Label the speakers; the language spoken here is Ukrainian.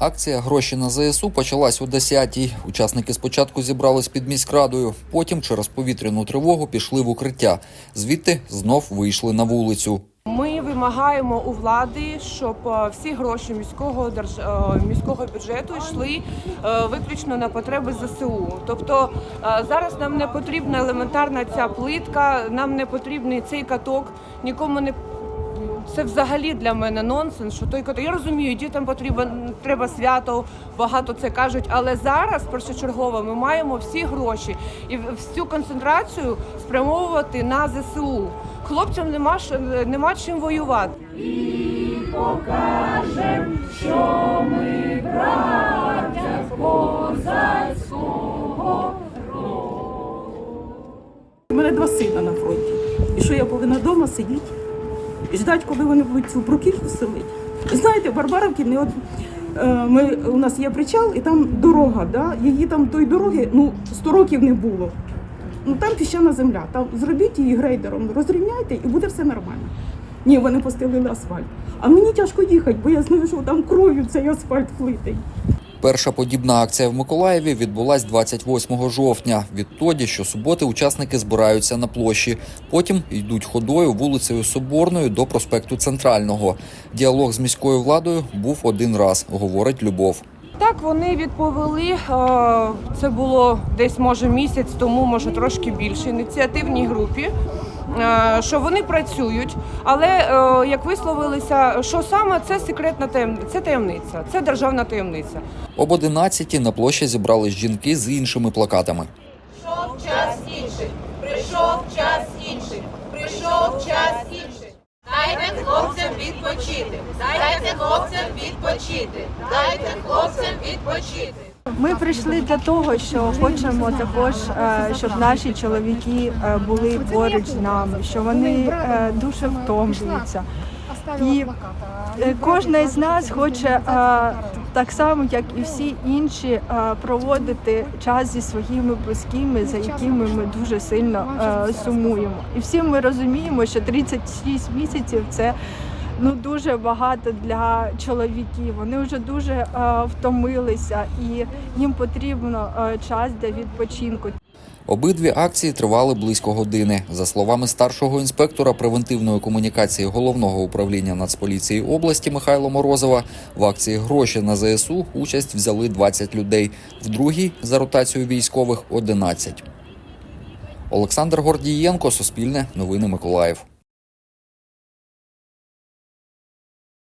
Speaker 1: Акція Гроші на ЗСУ почалась о 10-й. Учасники спочатку зібрались під міськрадою, потім через повітряну тривогу пішли в укриття. Звідти знов вийшли на вулицю.
Speaker 2: Ми вимагаємо у влади, щоб е, всі гроші міського держ... е, міського бюджету йшли е, виключно на потреби ЗСУ. Тобто зараз нам не потрібна елементарна ця плитка, нам не потрібний цей каток, нікому не це взагалі для мене нонсенс. Що той каток. Я розумію, дітям потрібен треба свято, багато це кажуть. Але зараз першочергово ми маємо всі гроші і всю концентрацію спрямовувати на ЗСУ. Хлопцям нема нема чим воювати.
Speaker 3: У мене два сина на фронті. І що я повинна вдома сидіти і ждати, коли вони будуть цю бруківку селити. Знаєте, в Барбаровці не от, е, ми, у нас є причал, і там дорога, да? її там тої дороги ну, 100 років не було. Ну там піщана земля. Там зробіть її грейдером, розрівняйте і буде все нормально. Ні, вони постелили асфальт. А мені тяжко їхати, бо я знаю, що там кров'ю цей асфальт плитий.
Speaker 1: Перша подібна акція в Миколаєві відбулась 28 жовтня. Відтоді щосуботи учасники збираються на площі. Потім йдуть ходою вулицею Соборною до проспекту Центрального. Діалог з міською владою був один раз, говорить Любов.
Speaker 2: Так, вони відповіли. е, Це було десь може місяць тому, може трошки більше, ініціативній групі. Е, Що вони працюють, але е, як висловилися, що саме це секретна таємниця, це таємниця, це державна таємниця.
Speaker 1: Об 11 на площі зібрались жінки з іншими плакатами.
Speaker 4: Прийшов час інших, прийшов час інших, прийшов час інших. Дайте хлопцям відпочити, дайте хлопцям відпочити, дайте хлопцям відпочити.
Speaker 5: Ми прийшли для того, що хочемо також, е, щоб наші чоловіки е, були поруч з нами, що вони е, дуже втомлюються. І кожна із нас хоче так само, як і всі інші, проводити час зі своїми близькими, за якими ми дуже сильно сумуємо. І всі ми розуміємо, що 36 місяців це ну дуже багато для чоловіків. Вони вже дуже е, втомилися, і їм потрібно е, час для відпочинку.
Speaker 1: Обидві акції тривали близько години. За словами старшого інспектора превентивної комунікації головного управління Нацполіції області Михайла Морозова, в акції гроші на ЗСУ участь взяли 20 людей, в другій за ротацію військових 11. Олександр Гордієнко, Суспільне, Новини Миколаїв.